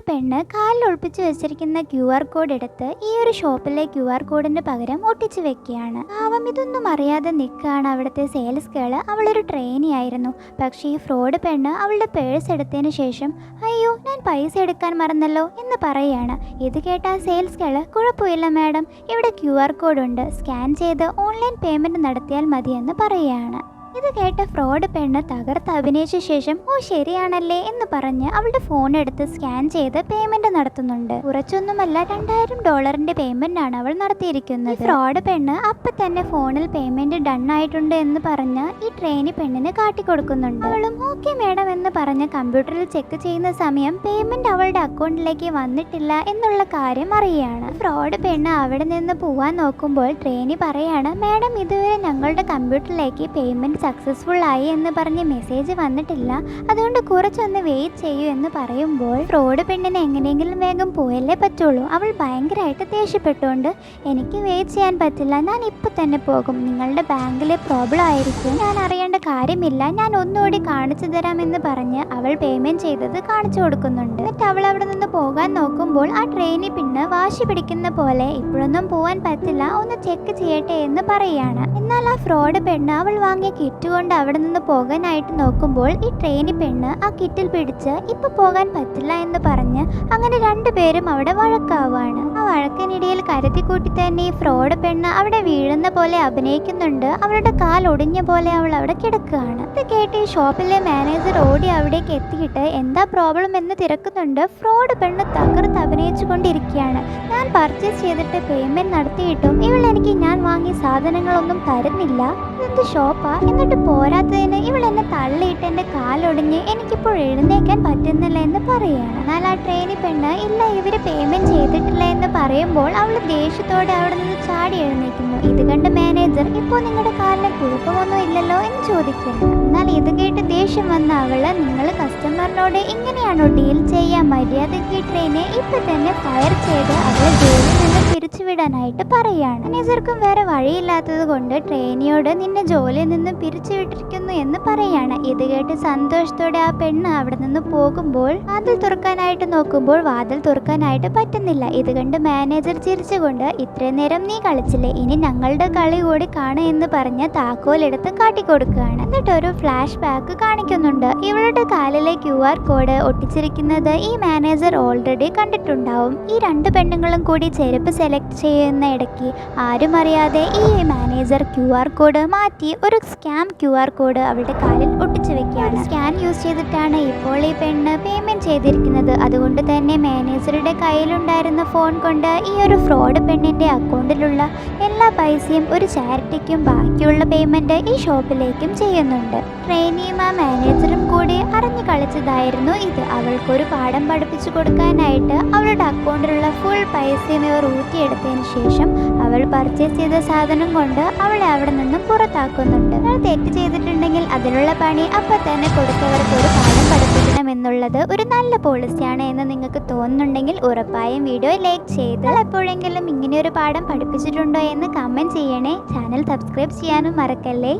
ഒരു പെണ്ണ് കാലിൽ ഒളിപ്പിച്ച് വെച്ചിരിക്കുന്ന ക്യു ആർ കോഡ് എടുത്ത് ഈ ഒരു ഷോപ്പിലെ ക്യു ആർ കോഡിന് പകരം ഒട്ടിച്ചു വെക്കുകയാണ്. പാവം ഇതൊന്നും അറിയാതെ നിൽക്കുകയാണ് അവിടുത്തെ സെയിൽസ് ഗേൾ അവളൊരു ട്രെയിനി ആയിരുന്നു. പക്ഷേ ഈ ഫ്രോഡ് പെണ്ണ് അവളുടെ പേഴ്സ് എടുത്തതിന് ശേഷം അയ്യോ ഞാൻ പൈസ എടുക്കാൻ മറന്നല്ലോ എന്ന് പറയുകയാണ് ഇത് കേട്ട സെയിൽസ് ഗേൾ കുഴപ്പമില്ല മാഡം ഇവിടെ ക്യു ആർ കോഡ് ഉണ്ട്. സ്കാൻ ചെയ്ത് ഓൺലൈൻ പേയ്മെന്റ് നടത്തിയാൽ മതിയെന്ന് പറയുകയാണ് ഇത് കേട്ട ഫ്രോഡ് പെണ്ണ് തകർത്ത് അഭിനയിച്ച ശേഷം ഓ ശരിയാണല്ലേ എന്ന് പറഞ്ഞ് അവളുടെ ഫോൺ എടുത്ത് സ്കാൻ ചെയ്ത് പേയ്മെന്റ് നടത്തുന്നുണ്ട്. കുറച്ചൊന്നുമല്ല രണ്ടായിരം ഡോളറിന്റെ പേയ്മെന്റ് ആണ് അവൾ നടത്തിയിരിക്കുന്നത്. ഫ്രോഡ് പെണ്ണ് അപ്പൊ തന്നെ ഫോണിൽ പേയ്മെന്റ് ഡൺ ആയിട്ടുണ്ട് എന്ന് പറഞ്ഞ് ഈ ട്രെയിനി പെണ്ണിന് കാട്ടിക്കൊടുക്കുന്നുണ്ട്. അവളും ഓക്കെ മേഡം എന്ന് പറഞ്ഞ് കമ്പ്യൂട്ടറിൽ ചെക്ക് ചെയ്യുന്ന സമയം പേയ്മെന്റ് അവളുടെ അക്കൗണ്ടിലേക്ക് വന്നിട്ടില്ല എന്നുള്ള കാര്യം അറിയാണ്. ഫ്രോഡ് പെണ്ണ് അവിടെ നിന്ന് പോവാൻ നോക്കുമ്പോൾ ട്രെയിനി പറയാണ് മാഡം ഇതുവരെ ഞങ്ങളുടെ കമ്പ്യൂട്ടറിലേക്ക് പേയ്മെന്റ് സക്സസ്ഫുൾ ആയി എന്ന് പറഞ്ഞ് മെസ്സേജ് വന്നിട്ടില്ല. അതുകൊണ്ട് കുറച്ചൊന്ന് വെയിറ്റ് ചെയ്യൂ എന്ന് പറയുമ്പോൾ റോഡ് പെണ്ണിന് എങ്ങനെയെങ്കിലും വേഗം പോയല്ലേ പറ്റുള്ളൂ. അവൾ ഭയങ്കരമായിട്ട് ദേഷ്യപ്പെട്ടുകൊണ്ട് എനിക്ക് വെയിറ്റ് ചെയ്യാൻ പറ്റില്ല. ഞാൻ ഇപ്പൊ തന്നെ പോകും. നിങ്ങളുടെ ബാങ്കിലെ പ്രോബ്ലം ആയിരിക്കും. ഞാൻ അറിയേണ്ട കാര്യമില്ല. ഞാൻ ഒന്നുകൂടി കാണിച്ചു തരാമെന്ന് പറഞ്ഞ് അവൾ പേയ്മെന്റ് ചെയ്തത് കാണിച്ചു കൊടുക്കുന്നുണ്ട്. എന്നിട്ട് അവൾ അവിടെ നിന്ന് പോകാൻ നോക്കുമ്പോൾ ആ ട്രെയിനിൽ പിന്നെ വാശി പിടിക്കുന്ന പോലെ ഇപ്പോഴൊന്നും പോകാൻ പറ്റില്ല. ഒന്ന് ചെക്ക് ചെയ്യട്ടെ എന്ന് പറയുകയാണ്. എന്നാൽ ആ ഫ്രോഡ് പെണ്ണ് അവൾ വാങ്ങിയ കിറ്റ് കൊണ്ട് അവിടെ നിന്ന് പോകാനായിട്ട് നോക്കുമ്പോൾ ഈ ട്രെയിനി പെണ്ണ് ആ കിറ്റിൽ പിടിച്ച് ഇപ്പൊ പോകാൻ പറ്റില്ല എന്ന് പറഞ്ഞ് അങ്ങനെ രണ്ടുപേരും അവിടെ വഴക്കാവാണ്. ആ വഴക്കിനിടയിൽ കരുതി കൂട്ടി തന്നെ ഈ ഫ്രോഡ് പെണ്ണ് അവിടെ വീഴുന്ന പോലെ അഭിനയിക്കുന്നുണ്ട്. അവളുടെ കാൽ ഒടിഞ്ഞ പോലെ അവൾ അവിടെ കിടക്കുകയാണ്. ഇത് കേട്ട് ഈ ഷോപ്പിലെ മാനേജർ ഓടി അവിടേക്ക് എത്തിയിട്ട് എന്താ പ്രോബ്ലം എന്ന് തിരക്കുന്നുണ്ട്. ഫ്രോഡ് പെണ്ണ് തകർത്ത് അഭിനയിച്ചു കൊണ്ടിരിക്കുകയാണ്. ഞാൻ പർച്ചേസ് ചെയ്തിട്ട് പേയ്മെന്റ് നടത്തിയിട്ടും ഇവൾ എനിക്ക് ഞാൻ വാങ്ങിയ സാധനങ്ങളൊന്നും തരുന്നില്ല. ഇതെന്ത് ഷോപ്പാ? എന്നിട്ട് പോരാത്തതിന് ഇവൾ എന്നെ തള്ളിയിട്ട് എന്റെ കാലൊടിഞ്ഞ് എനിക്കിപ്പോൾ എഴുന്നേക്കാൻ പറ്റുന്നില്ല എന്ന് പറയുകയാണ്. എന്നാൽ ആ ട്രെയിനിൽ പെണ്ണ് ഇല്ല ഇവർ പേയ്മെന്റ് ചെയ്തിട്ടില്ല എന്ന് പറയുമ്പോൾ അവൾ ദേഷ്യത്തോടെ അവിടെ നിന്ന് ചാടി എഴുന്നേക്കുന്നു. ഇത് കണ്ട് മാനേജർ ഇപ്പോൾ നിങ്ങളുടെ കാലിന് കുഴപ്പമൊന്നും ഇല്ലല്ലോ എന്ന് ചോദിക്കുന്നു. എന്നാൽ ഇത് കേട്ട് ദേഷ്യം വന്ന അവൾ നിങ്ങൾ കസ്റ്റമറിനോട് ഇങ്ങനെയാണോ ഡീൽ ചെയ്യാൻ മര്യാദയ്ക്ക് ട്രെയിനെ ഇപ്പൊ തന്നെ ഫയർ ചെയ്ത് അവളെ ജോലിയിൽ പിരിച്ചുവിടാനായിട്ട് പറയാണ്. മാനേജർക്കും വേറെ വഴിയില്ലാത്തത് കൊണ്ട് ട്രെയിനിയോട് നിന്നെ ജോലിയിൽ നിന്ന് പിരിച്ചുവിട്ടിരിക്കുന്നു എന്ന് പറയാണ്. ഇത് കേട്ട് സന്തോഷത്തോടെ ആ പെണ്ണ് അവിടെ നിന്ന് പോകുമ്പോൾ വാതിൽ തുറക്കാനായിട്ട് നോക്കുമ്പോൾ വാതിൽ തുറക്കാനായിട്ട് പറ്റുന്നില്ല. ഇത് കണ്ട് മാനേജർ ചിരിച്ചുകൊണ്ട് ഇത്രയും നേരം നീ കളിച്ചില്ലേ? ഇനി ഞങ്ങളുടെ കളി കൂടി കാണുക എന്ന് പറഞ്ഞ് താക്കോലെടുത്ത് കാട്ടിക്കൊടുക്കുകയാണ്. എന്നിട്ട് ഒരു ഫ്ലാഷ് ബാക്ക് കാണിക്കുന്നുണ്ട്. ഇവളുടെ കാലിലെ ക്യു ആർ കോഡ് ഒട്ടിച്ചിരിക്കുന്നത് ഈ മാനേജർ ഓൾറെഡി കണ്ടിട്ടുണ്ടാവും. ഈ രണ്ട് പെണ്ണുങ്ങളും കൂടി ചെരുപ്പ് സെലക്ട് ചെയ്യുന്ന ഇടയ്ക്ക് ആരും അറിയാതെ ഈ മാനേജർ ക്യു ആർ കോഡ് മാറ്റി ഒരു സ്കാം ക്യു ആർ കോഡ് അവളുടെ കാലിൽ ഒട്ടിച്ചു വെക്കുകയാണ്. സ്കാൻ യൂസ് ചെയ്തിട്ടാണ് ഇപ്പോൾ ഈ പെണ്ണ് പേയ്മെന്റ് ചെയ്തിരിക്കുന്നത്. അതുകൊണ്ട് തന്നെ മാനേജറുടെ കയ്യിലുണ്ടായിരുന്ന ഫോൺ കൊണ്ട് ഈ ഒരു ഫ്രോഡ് പെണ്ണിന്റെ അക്കൗണ്ടിലുള്ള എല്ലാ പൈസയും ഒരു ചാരിറ്റിക്കും ബാക്കിയുള്ള പേയ്മെന്റ് ഈ ഷോപ്പിലേക്കും ചെയ്യുന്നുണ്ട്. ട്രെയിനിയും ആ മാനേജറും കൂടി കളിച്ചതായിരുന്നു ഇത്. അവൾക്കൊരു പാഠം പഠിപ്പിച്ചു കൊടുക്കാനായിട്ട് അവളുടെ അക്കൗണ്ടിലുള്ള ഫുൾ പൈസയും ഇവർ ഊറ്റിയെടുത്തതിന് ശേഷം അവൾ പർച്ചേസ് ചെയ്ത സാധനം കൊണ്ട് അവളെ അവിടെ നിന്നും പുറത്താക്കുന്നുണ്ട്. അവൾ തെറ്റ് ചെയ്തിട്ടുണ്ടെങ്കിൽ അതിനുള്ള പണി അപ്പൊ തന്നെ കൊടുത്തവർക്ക് ഒരു പാഠം പഠിപ്പിക്കണം എന്നുള്ളത് ഒരു നല്ല പോളിസിയാണ് എന്ന് നിങ്ങൾക്ക് തോന്നുന്നുണ്ടെങ്കിൽ ഉറപ്പായും വീഡിയോ ലൈക്ക് ചെയ്ത് എപ്പോഴെങ്കിലും ഇങ്ങനെ ഒരു പാഠം പഠിപ്പിച്ചിട്ടുണ്ടോ എന്ന് കമന്റ് ചെയ്യണേ. ചാനൽ സബ്സ്ക്രൈബ് ചെയ്യാനും മറക്കല്ലേ?